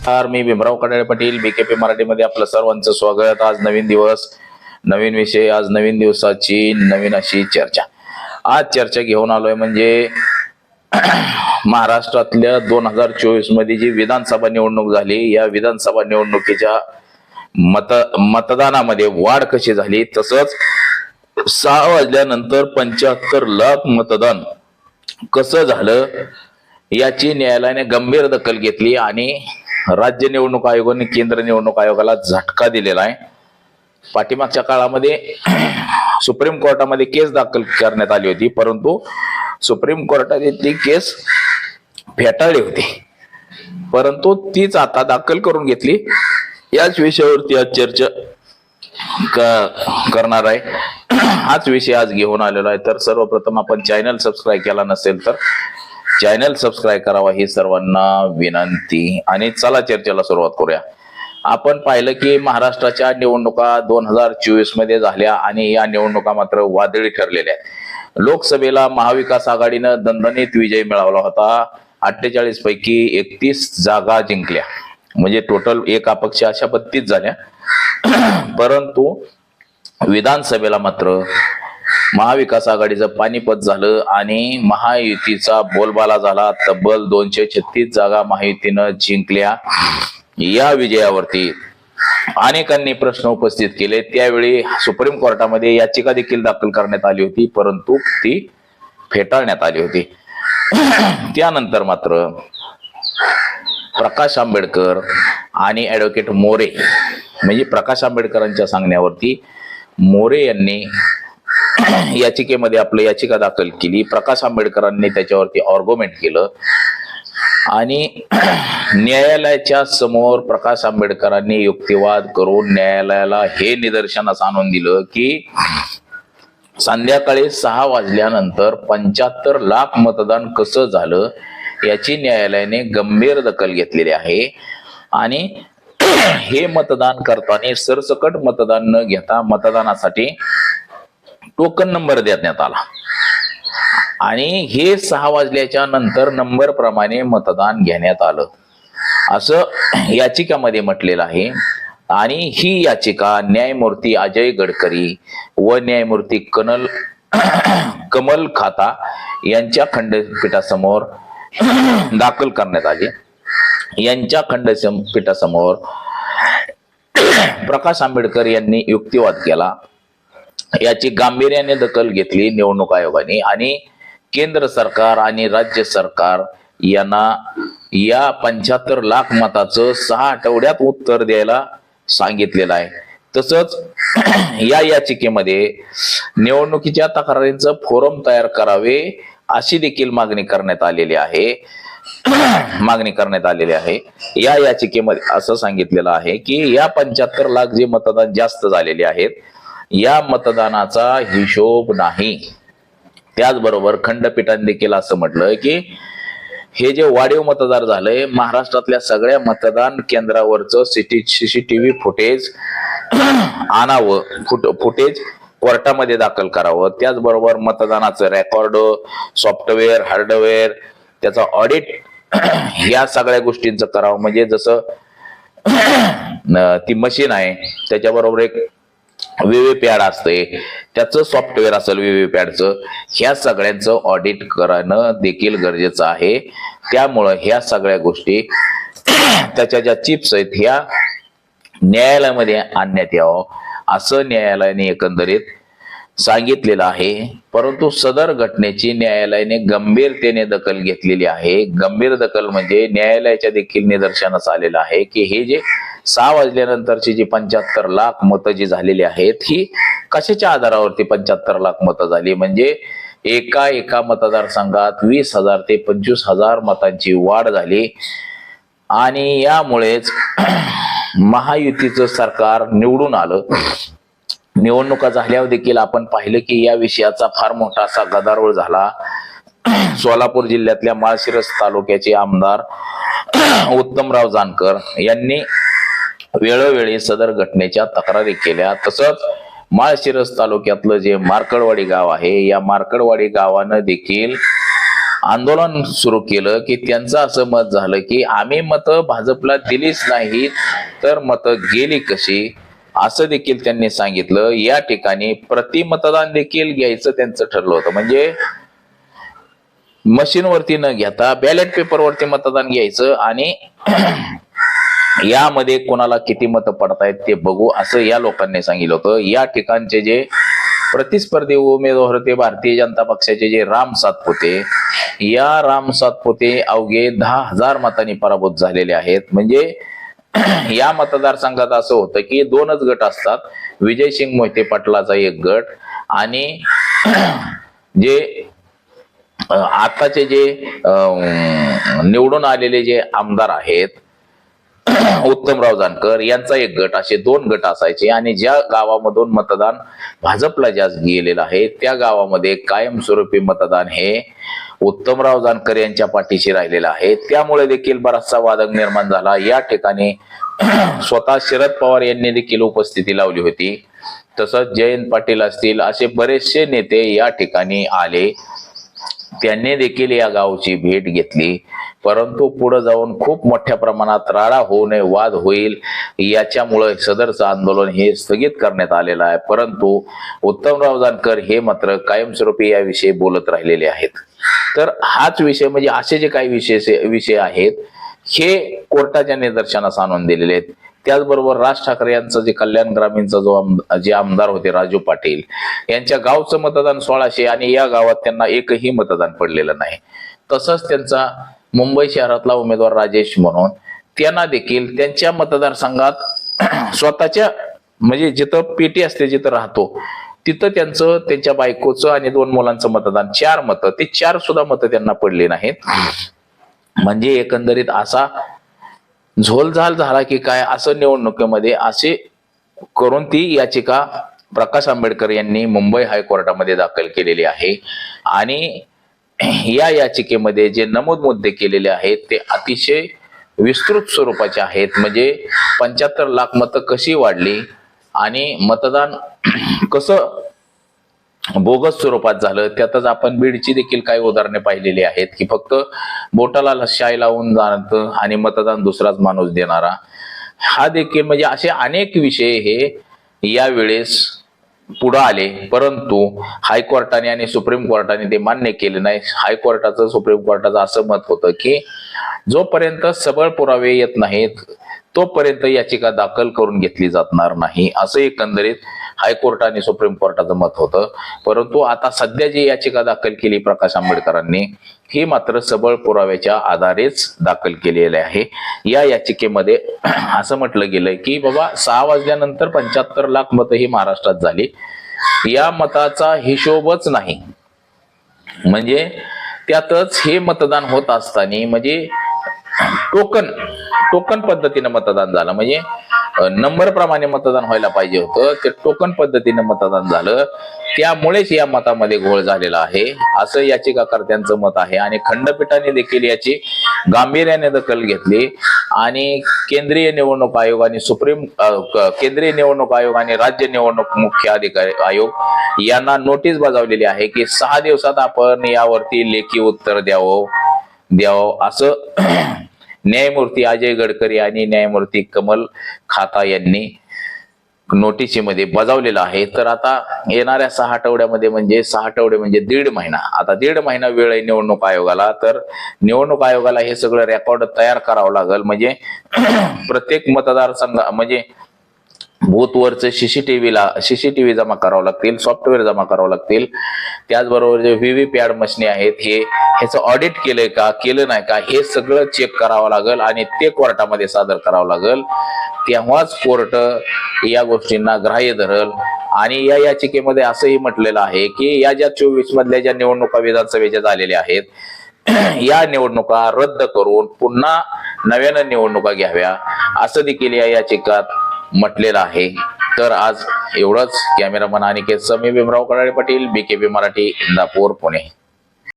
नमस्कार मी भीमराव कडाळे पाटील बीकेपी मराठीमध्ये आपलं सर्वांचं स्वागत. आज नवीन दिवस नवीन विषय आज नवीन दिवसाची नवीन अशी चर्चा. आज चर्चा घेऊन आलोय म्हणजे महाराष्ट्रातल्या दोन हजार चोवीसमध्ये जी विधानसभा निवडणूक झाली या विधानसभा निवडणुकीच्या मत मतदानामध्ये वाढ कशी झाली? तसंच सहा वाजल्यानंतर पंच्याहत्तर लाख मतदान कसं झालं? याची न्यायालयाने गंभीर दखल घेतली आणि राज्य निवडणूक आयोगाने केंद्र निवडणूक आयोगाला झटका दिलेला आहे. पाठीमागच्या काळामध्ये सुप्रीम कोर्टामध्ये केस दाखल करण्यात आली होती परंतु सुप्रीम कोर्टाने ती केस फेटाळली होती. परंतु तीच आता दाखल करून घेतली. याच विषयावरती आज चर्चा क- करणार आहे. हाच विषय आज घेऊन आलेला आहे. तर सर्वप्रथम आपण चॅनल सबस्क्राईब केला नसेल तर चॅनल सबस्क्राईब करावा ही सर्वांना विनंती. आणि चला चर्चेला सुरुवात करूया. आपण पाहिलं की महाराष्ट्राच्या निवडणुका दोन हजार चोवीसमध्ये झाल्या आणि या निवडणुका मात्र वादळी ठरलेल्या आहेत. लोकसभेला महाविकास आघाडीनं दणदणीत विजय मिळवला होता. अठ्ठेचाळीस पैकी एकतीस जागा जिंकल्या. म्हणजे टोटल एक अपक्ष अशा बत्तीस झाल्या. परंतु विधानसभेला मात्र महाविकास आघाडीचं पानिपत झालं आणि महायुतीचा बोलबाला झाला. तब्बल दोनशे छत्तीस जागा महायुतीनं जिंकल्या या विजयावरती. अनेकांनी प्रश्न उपस्थित केले. त्यावेळी सुप्रीम कोर्टामध्ये याचिका देखील दाखल करण्यात आली होती परंतु ती फेटाळण्यात आली होती. त्यानंतर मात्र प्रकाश आंबेडकर आणि ॲडव्होकेट मोरे म्हणजे प्रकाश आंबेडकरांच्या सांगण्यावरती मोरे यांनी याचिकेमध्ये आपलं याचिका दाखल केली. प्रकाश आंबेडकरांनी त्याच्यावरती ऑर्ग्युमेंट केलं. आणि न्यायालयाच्या समोर प्रकाश आंबेडकरांनी युक्तिवाद करून न्यायालयाला हे निदर्शनास आणून दिलं की संध्याकाळी सहा वाजल्यानंतर पंच्याहत्तर लाख मतदान कसं झालं याची न्यायालयाने गंभीर दखल घेतलेली आहे. आणि हे मतदान करताना सरसकट मतदान न घेता मतदानासाठी टोकन नंबर देण्यात आला. आणि हे सहा वाजल्याच्या नंतर नंबर प्रमाणे मतदान घेण्यात आलं. असं याचिकामध्ये म्हटलेलं आहे. आणि ही याचिका न्यायमूर्ती अजय गडकरी व न्यायमूर्ती कनल कमल खाता यांच्या खंडपीठासमोर दाखल करण्यात आली. यांच्या खंडपीठासमोर प्रकाश आंबेडकर यांनी युक्तिवाद केला. याची गांभीर्याने दखल घेतली निवडणूक आयोगाने. आणि केंद्र सरकार आणि राज्य सरकार यांना या पंच्याहत्तर लाख मताचं सहा आठवड्यात उत्तर द्यायला सांगितलेलं आहे. तसंच या याचिकेमध्ये निवडणुकीच्या तक्रारींचं फोरम तयार करावे अशी देखील मागणी करण्यात आलेली आहे. मागणी करण्यात आलेली आहे. या याचिकेमध्ये असं सांगितलेलं आहे की या पंच्याहत्तर लाख जे मतदान जास्त झालेले आहेत या मतदानाचा हिशोब नाही. त्याचबरोबर खंडपीठाने देखील असं म्हटलं की हे जे वाढीव मतदार झालंय महाराष्ट्रातल्या सगळ्या मतदान केंद्रावरचं सिटी सीसीटीव्ही फुटेज आणावं फुट फुटेज कोर्टामध्ये दाखल करावं. त्याचबरोबर मतदानाचं रेकॉर्ड सॉफ्टवेअर हार्डवेअर त्याचा ऑडिट या सगळ्या गोष्टींचं करावं. म्हणजे जसं ती मशीन आहे त्याच्याबरोबर एक व्हीव्हीपॅड असते त्याचं सॉफ्टवेअर असेल व्हीव्हीपॅडचं ह्या सगळ्यांचं ऑडिट करणं देखील गरजेचं आहे. त्यामुळं ह्या सगळ्या गोष्टी त्याच्या ज्या चिप्स आहेत ह्या न्यायालयामध्ये आणण्यात यावं असं न्यायालयाने एकंदरीत सांगितलेलं आहे. परंतु सदर घटनेची न्यायालयाने गंभीरतेने दखल घेतलेली आहे. गंभीर दखल म्हणजे न्यायालयाच्या देखील निदर्शनास आलेलं आहे की हे जे सहा वाजल्यानंतरची जी पंच्याहत्तर लाख मतं जी झालेली आहेत ही कशाच्या आधारावरती पंच्याहत्तर लाख मतं झाली? म्हणजे एका एका मतदारसंघात वीस हजार ते पंचवीस हजार मतांची वाढ झाली. आणि यामुळेच महायुतीचं सरकार निवडून आलं. निवडणुका झाल्यावर देखील आपण पाहिलं की या विषयाचा फार मोठा असा गदारोळ झाला. सोलापूर जिल्ह्यातल्या माळशिरस तालुक्याचे आमदार उत्तमराव जानकर यांनी वेळोवेळी सदर घटनेच्या तक्रारी केल्या. तसंच माळशिरस तालुक्यातलं जे मार्कडवाडी गाव आहे या मार्कडवाडी गावानं देखील आंदोलन सुरू केलं की त्यांचं असं मत झालं की आम्ही मतं भाजपला दिलीच नाही तर मतं गेली कशी? असं देखील त्यांनी सांगितलं. या ठिकाणी प्रतिमतदान देखील घ्यायचं त्यांचं ठरलं होतं. म्हणजे मशीनवरती न घेता बॅलेट पेपरवरती मतदान घ्यायचं आणि यामध्ये कोणाला किती मतं पडतायत ते बघू असं या लोकांनी सांगितलं होतं. या ठिकाणचे जे प्रतिस्पर्धी उमेदवार होते भारतीय जनता पक्षाचे जे राम सातपुते या राम सातपुते अवघे दहा हजार मतांनी पराभूत झालेले आहेत. म्हणजे या मतदारसंघात असं होतं की दोनच गट असतात. विजयसिंग मोहिते पाटलाचा एक गट आणि जे आताचे जे निवडून आलेले जे आमदार आहेत उत्तमराव जानकर यांचा एक गट असे दोन गट असायचे आणि ज्या गावामधून मतदान भाजपला जास्त गेलेलं आहे त्या गावामध्ये कायमस्वरूपी मतदान हे उत्तमराव जानकर यांच्या पाठीशी राहिलेलं आहे. त्यामुळे देखील बराचसा वादक निर्माण झाला. या ठिकाणी स्वतः शरद पवार यांनी देखील उपस्थिती लावली होती. तसंच जयंत पाटील असतील असे बरेचसे नेते या ठिकाणी आले. त्यांनी देखील या गावची भेट घेतली. परंतु पुढे जाऊन खूप मोठ्या प्रमाणात राडा होऊ नये वाद होईल याच्यामुळे सदरचं आंदोलन हे स्थगित करण्यात आलेलं आहे. परंतु उत्तमराव जानकर हे मात्र कायमस्वरूपी याविषयी बोलत राहिलेले आहेत. तर हाच विषय म्हणजे असे जे काही विषय विषय आहेत हे कोर्टाच्या निदर्शनास आणून दिलेले आहेत. त्याचबरोबर राज ठाकरे यांचं जे कल्याण ग्रामीणचा जो आमदार जे आमदार होते राजू पाटील यांच्या गावचं मतदान सोळाशे आणि या गावात त्यांना एकही मतदान पडलेलं नाही. तसंच त्यांचा मुंबई शहरातला उमेदवार राजेश म्हणून त्यांना देखील त्यांच्या मतदारसंघात स्वतःच्या म्हणजे जिथं पेटी असते जिथं राहतो तिथं त्यांचं त्यांच्या बायकोचं आणि दोन मुलांचं मतदान चार मतं ते चार सुद्धा मतं त्यांना पडली नाहीत. म्हणजे एकंदरीत असा झोलझाल झाला की काय असं निवडणुकीमध्ये असे करून ती याचिका प्रकाश आंबेडकर यांनी मुंबई हायकोर्टामध्ये दाखल केलेली आहे. आणि या याचिकेमध्ये जे नमूद मुद्दे केलेले आहेत ते अतिशय विस्तृत स्वरूपाचे आहेत. म्हणजे पंच्याहत्तर लाख मतं कशी वाढली आणि मतदान कसं बोगस स्वरूपात झालं त्यातच आपण बीडची देखील काही उदाहरणे पाहिलेली आहेत की फक्त बोटाला शाई लावून जाणतं आणि मतदान दुसराच माणूस देणारा. हा देखील म्हणजे असे अनेक विषय हे यावेळेस पुढे आले परंतु हायकोर्टाने आणि सुप्रीम कोर्टाने ते मान्य केले नाही. हायकोर्टाचं सुप्रीम कोर्टाचं असं मत होतं की जोपर्यंत सबळ पुरावे येत नाहीत तोपर्यंत याचिका दाखल करून घेतली जाणार नाही असं एकंदरीत हायकोर्ट आणि सुप्रीम कोर्टाचं मत होतं. परंतु आता सध्या जी याचिका दाखल केली प्रकाश आंबेडकरांनी ही मात्र सबळ पुराव्याच्या आधारेच दाखल केलेली आहे. या याचिकेमध्ये असं म्हटलं गेलंय की बाबा सहा वाजल्यानंतर पंच्याहत्तर लाख मतं ही महाराष्ट्रात झाली. या मताचा हिशोबच नाही. म्हणजे त्यातच हे मतदान होत असताना म्हणजे टोकन टोकन पद्धतीनं मतदान झालं. म्हणजे नंबर प्रमाणे मतदान व्हायला पाहिजे होतं. ते टोकन पद्धतीनं मतदान झालं. त्यामुळेच या मतामध्ये घोळ झालेला आहे. असं याचिकाकर्त्यांचं मत आहे. आणि खंडपीठाने देखील याची गांभीर्याने दखल घेतली. आणि केंद्रीय निवडणूक आयोग आणि सुप्रीम केंद्रीय निवडणूक आयोग आणि राज्य निवडणूक मुख्य अधिकारी आयोग यांना नोटीस बजावलेली आहे की सहा दिवसात आपण यावरती लेखी उत्तर द्यावं. द्यावं. असं न्यायमूर्ती अजय गडकरी आणि न्यायमूर्ती कमल खाता यांनी नोटिसीमध्ये बजावलेलं आहे. तर आता येणाऱ्या सहा आठवड्यामध्ये म्हणजे सहा आठवडे म्हणजे दीड महिना. आता दीड महिना वेळ आहे निवडणूक आयोगाला. तर निवडणूक आयोगाला हे सगळं रेकॉर्ड तयार करावं लागेल. म्हणजे प्रत्येक मतदारसंघ म्हणजे बूथवरचे सीसीटीव्हीला सीसीटीव्ही जमा करावं लागतील सॉफ्टवेअर जमा करावं लागतील. त्याचबरोबर जे व्ही व्ही पॅड मशिनी आहेत हे ह्याचं ऑडिट केलंय का केलं नाही का हे सगळं चेक करावं लागेल आणि ते कोर्टामध्ये सादर करावं लागेल. तेव्हाच कोर्ट या गोष्टींना ग्राह्य धरल. आणि या याचिकेमध्ये असंही म्हटलेलं आहे की या ज्या चोवीस मधल्या ज्या निवडणुका विधानसभेच्या झालेल्या आहेत या निवडणुका रद्द करून पुन्हा नव्यानं निवडणुका घ्याव्या. असं देखील या याचिकात म्हटलेलं आहे. तर आज एवढंच. Cameraman Aniket Sami Bhimrao Kadale Patil B Marathi Indapur Pune.